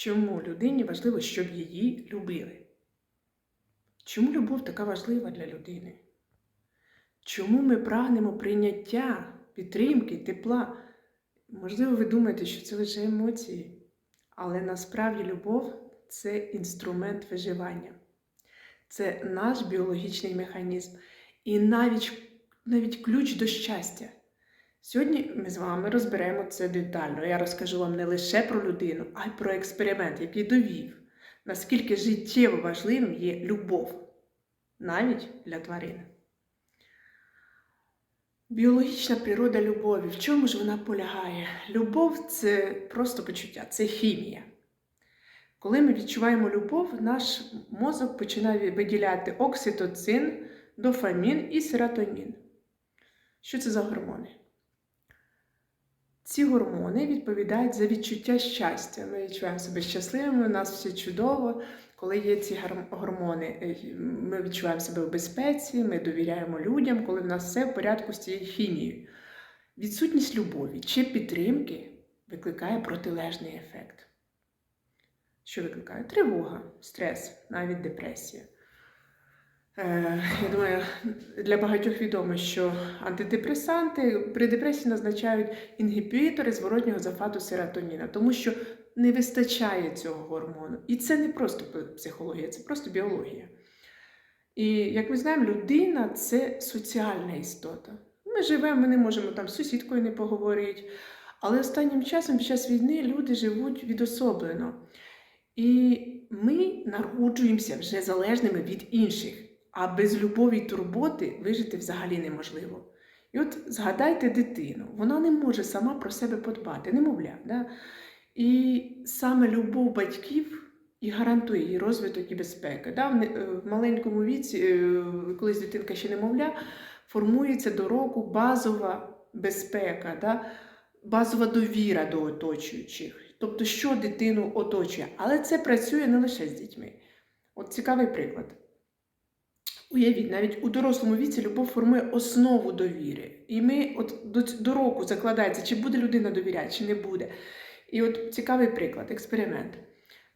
Чому людині важливо, щоб її любили? Чому любов така важлива для людини? Чому ми прагнемо прийняття, підтримки, тепла? Можливо, ви думаєте, що це лише емоції, але насправді любов це інструмент виживання, це наш біологічний механізм і навіть, навіть ключ до щастя. Сьогодні ми з вами розберемо це детально. Я розкажу вам не лише про людину, а й про експеримент, який довів, наскільки життєво важливим є любов, навіть для тварин. Біологічна природа любові. В чому ж вона полягає? Любов це просто почуття, це хімія. Коли ми відчуваємо любов, наш мозок починає виділяти окситоцин, дофамін і серотонін. Що це за гормони? Ці гормони відповідають за відчуття щастя. Ми відчуваємо себе щасливими, у нас все чудово. Коли є ці гормони, е, ми відчуваємо себе в безпеці, ми довіряємо людям, коли в нас все в порядку з цією хімією. Відсутність любові чи підтримки викликає протилежний ефект. Що викликає? Тривога, стрес, навіть депресія. Е, Я думаю, для багатьох відомо, що антидепресанти при депресії назначають інгібітори зворотнього зафату серотоніна, тому що не вистачає цього гормону. І це не просто психологія, це просто біологія. І як ми знаємо, людина це соціальна істота. Ми живемо, ми не можемо там з сусідкою не поговорити. Але останнім часом, під час війни, люди живуть відособлено. І ми народжуємося вже залежними від інших. А без любові й турботи вижити взагалі неможливо. І от згадайте дитину, вона не може сама про себе подбати, немовля. Да? І саме любов батьків і гарантує її розвиток і безпеку. Да? В е, маленькому віці, е, колись дитинка ще немовля, формується до року базова безпека, да? базова довіра до оточуючих. Тобто, що дитину оточує. Але це працює не лише з дітьми. От цікавий приклад. Уявіть, навіть у дорослому віці любов формує основу довіри. І ми от до, до року закладається, чи буде людина довіряти, чи не буде. І от цікавий приклад, експеримент.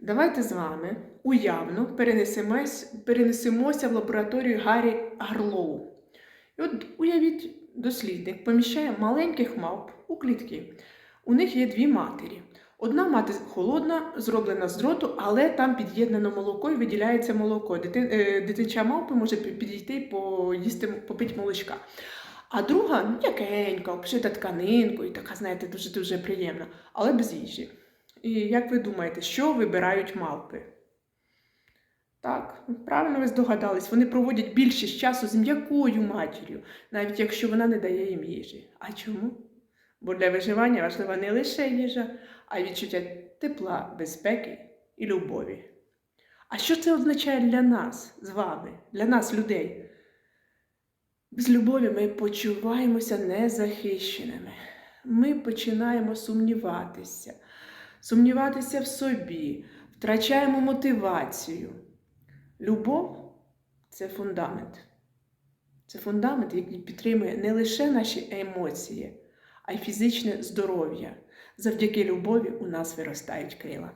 Давайте з вами уявно перенесемось, перенесемося в лабораторію Гаррі Гарлоу. І от уявіть, дослідник поміщає маленьких мавп у клітки. У них є дві матері. Одна мати холодна, зроблена з дроту, але там під'єднано молоко і виділяється молоко. Е, дитинча мавпи може підійти і поїсти, попити молочка. А друга м'якенька, обшита тканинкою, така, знаєте, дуже-дуже приємна, але без їжі. І як ви думаєте, що вибирають мавпи? Так, правильно ви здогадались, вони проводять більшість часу з м'якою матір'ю, навіть якщо вона не дає їм їжі. А чому? Бо для виживання важлива не лише їжа, а й відчуття тепла, безпеки і любові. А що це означає для нас з вами, для нас, людей? Без любові ми почуваємося незахищеними. Ми починаємо сумніватися, сумніватися в собі, втрачаємо мотивацію. Любов це фундамент. Це фундамент, який підтримує не лише наші емоції, а й фізичне здоров'я. Завдяки любові у нас виростають крила.